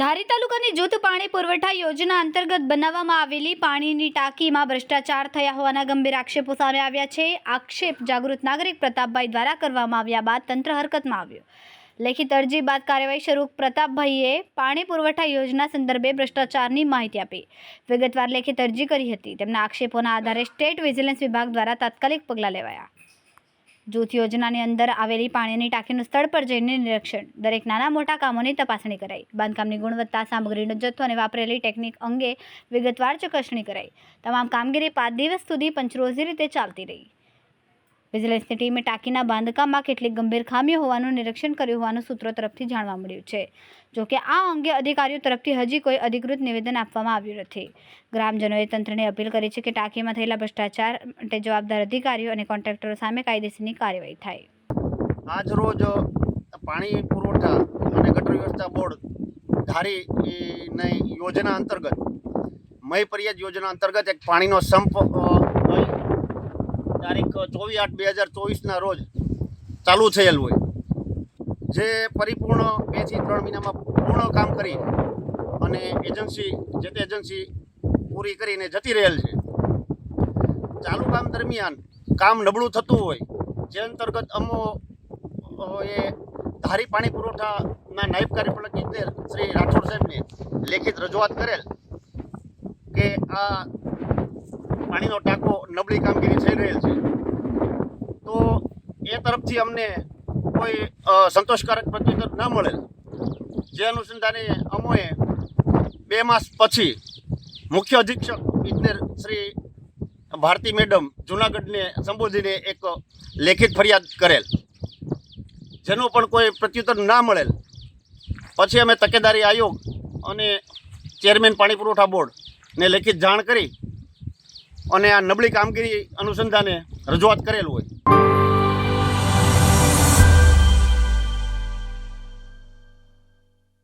ધારી તાલુકાની જૂથ પાણી પુરવઠા યોજના અંતર્ગત બનાવવામાં આવેલી પાણીની ટાંકીમાં ભ્રષ્ટાચાર થયા હોવાના ગંભીર આક્ષેપો સામે આવ્યા છે. આક્ષેપ જાગૃત નાગરિક પ્રતાપભાઈ દ્વારા કરવામાં આવ્યા બાદ તંત્ર હરકતમાં આવ્યું. લેખિત અરજી બાદ કાર્યવાહી શરૂ. પ્રતાપભાઈએ પાણી પુરવઠા યોજના સંદર્ભે ભ્રષ્ટાચારની માહિતી આપી. વિગતવાર લેખિત અરજી કરી હતી. તેમના આક્ષેપોના આધારે સ્ટેટ વિજિલન્સ વિભાગ દ્વારા તાત્કાલિક પગલાં લેવાયા. જૂથ યોજનાની અંદર આવેલી પાણીની ટાંકીનું સ્થળ પર જઈને નિરીક્ષણ. દરેક નાના મોટા કામોની તપાસણી કરાઈ. બાંધકામની ગુણવત્તા, સામગ્રીનો જથ્થો અને વાપરેલી ટેકનિક અંગે વિગતવાર ચકાસણી કરાઈ. તમામ કામગીરી પાંચ દિવસ સુધી પંચરોજી રીતે ચાલતી રહી. વિજિલન્સની ટીમે ટાંકીના બાંધકામમાં કેટલીક ગંભીર ખામીઓ હોવાનું નિરીક્ષણ કર્યું હોવાનું સૂત્રો તરફથી જાણવા મળ્યું છે. જોકે આ અંગે અધિકારીઓ તરફથી હજી કોઈ અધિકૃત નિવેદન આપવામાં આવ્યું નથી. ગ્રામજનોએ તંત્રને અપીલ કરી છે કે ટાંકીમાં થયેલા ભ્રષ્ટાચાર માટે જવાબદાર અધિકારીઓ અને કોન્ટ્રાક્ટરો સામે કાયદેસરની કાર્યવાહી થાય. આજ પાણી પુરવઠા અને ગટર વ્યવસ્થા બોર્ડ ધારીની યોજના અંતર્ગત, મય યોજના અંતર્ગત એક પાણીનો સંપ તારીખ ચોવીસ આઠ બે હજાર ચોવીસના રોજ ચાલુ થયેલ હોય. જે પરિપૂર્ણ બેથી ત્રણ મહિનામાં પૂર્ણ કામ કરી અને એજન્સી, જે તે એજન્સી પૂરી કરીને જતી રહેલ છે. ચાલુ કામ દરમિયાન કામ નબળું થતું હોય, જે અંતર્ગત અમો એ ધારી પાણી પુરવઠાના નાયબ કાર્યપાલક ઇજનેર શ્રી રાઠોડ સાહેબને લેખિત રજૂઆત કરેલ કે આ પાણીનો ટાંકો નબળી કામગીરી થઈ રહેલ છે તો એ તરફથી અમને કોઈ સંતોષકારક પ્રત્યુત્તર ન મળેલ જે અનુસંધાને અમોએ બે માસ પછી મુખ્ય અધિક્ષક ઇજનેર શ્રી ભારતી મેડમ જુનાગઢને સંબોધીને એક લેખિત ફરિયાદ કરેલ. જેનું પણ કોઈ પ્રત્યુત્તર ના મળેલ. પછી અમે તકેદારી આયોગ અને ચેરમેન પાણી પુરવઠા બોર્ડને લેખિત જાણ કરી અને આ નબળી કામગીરી અનુસંધાને રજૂઆત કરેલ હોય.